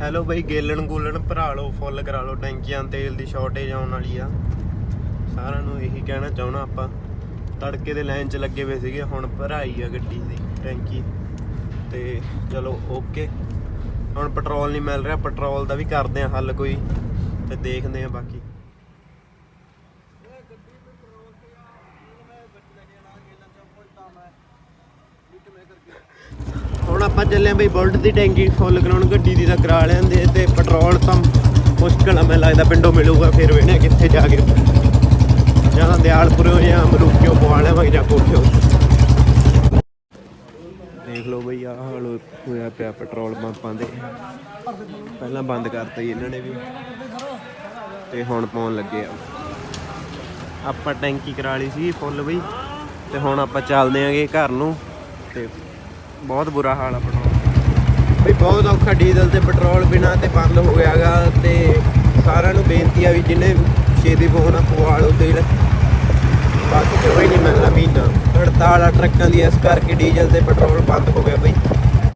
Hello ਬਈ, ਗੇਲਣ ਗੂਲਣ ਭਰਾ ਲਓ, ਫੁੱਲ ਕਰਾ ਲਓ, ਟੈਂਕੀਆਂ, ਤੇਲ ਦੀ ਸ਼ਾਰਟੇਜ ਆਉਣ ਵਾਲੀ ਆ। ਸਾਰਿਆਂ ਨੂੰ ਇਹੀ ਕਹਿਣਾ ਚਾਹਣਾ ਆਪਾਂ। ਤੜਕੇ ਦੇ ਲਾਈਨ 'ਚ ਲੱਗੇ ਹੋਏ ਸੀਗੇ, ਹੁਣ ਭਰਾਈ ਆ ਗੱਡੀ ਦੀ, ਟੈਂਕੀ। ਤੇ ਚਲੋ ਓਕੇ ਹੁਣ ਪੈਟਰੋਲ ਨਹੀਂ ਮਿਲ ਰਿਹਾ, ਪੈਟਰੋਲ ਦਾ ਵੀ ਕਰਦੇ ਆ ਹੱਲ ਕੋਈ, ਤੇ ਦੇਖਦੇ ਆ ਬਾਕੀ ਹੁਣ ਆਪਾਂ ਚੱਲੇ ਆਂ ਬਈ ਬੁਲਟ ਦੀ ਟੈਂਕੀ, ਫੁੱਲ ਕਰਾਉਣ, ਗੱਡੀ ਦੀ ਤਾਂ ਕਰਾ ਲੈਂਦੇ ਤੇ ਪੈਟਰੋਲ ਤਾਂ ਮੁਸ਼ਕਲ ਆ, ਮੈਨੂੰ ਲੱਗਦਾ ਪਿੰਡੋਂ ਮਿਲੂਗਾ, ਫਿਰ ਵੇਣੇ ਕਿੱਥੇ ਜਾ ਕੇ। ਜਾਂ ਦਿਆਲਪੁਰੋਂ ਜਾਂ ਮਲੂਕਿਓ ਪਵਾ ਲਿਆਵਾਂਗੇ ਜਾਂ ਕੋਠਿਓ। ਦੇਖ ਲਓ ਬਈ, ਆਹ ਹਾਲ ਹੋਇਆ ਪਿਆ ਪੈਟਰੋਲ ਪੰਪਾਂ ਦੇ ਪਹਿਲਾਂ ਬੰਦ ਕਰਤਾ ਜੀ ਇਹਨਾਂ ਨੇ ਵੀ, ਤੇ ਹੁਣ ਪਾਉਣ ਲੱਗੇ ਆ। ਆਪਾਂ ਟੈਂਕੀ ਕਰਾ ਲਈ ਸੀ ਫੁੱਲ ਬਈ, ਤੇ ਹੁਣ ਆਪਾਂ ਚੱਲਦੇ ਆਂਗੇ ਘਰ ਨੂੰ, ਤੇ ਬਹੁਤ ਬੁਰਾ ਹਾਲ ਆ ਪੈਟਰੋਲ ਬਈ ਬਹੁਤ ਔਖਾ ਡੀਜ਼ਲ ਤੇ ਪੈਟਰੋਲ ਬਿਨਾ ਤੇ ਬੰਦ ਹੋ ਗਿਆਗਾ ਤੇ ਸਾਰਿਆਂ ਨੂੰ ਬੇਨਤੀ ਆ ਵੀ ਜਿਹਨੇ ਛੇਤੀ ਫੋਨ ਪਵਾ ਲਓ ਤੇਲ। ਬਾਕੀ ਕੋਈ ਨਹੀਂ ਮਿਲਣਾ ਮਹੀਨਾ ਹੜਤਾਲ ਆ ਟਰੱਕਾਂ ਦੀ, ਇਸ ਕਰਕੇ ਡੀਜ਼ਲ ਤੇ ਪੈਟਰੋਲ ਬੰਦ ਹੋ ਗਿਆ ਬਈ।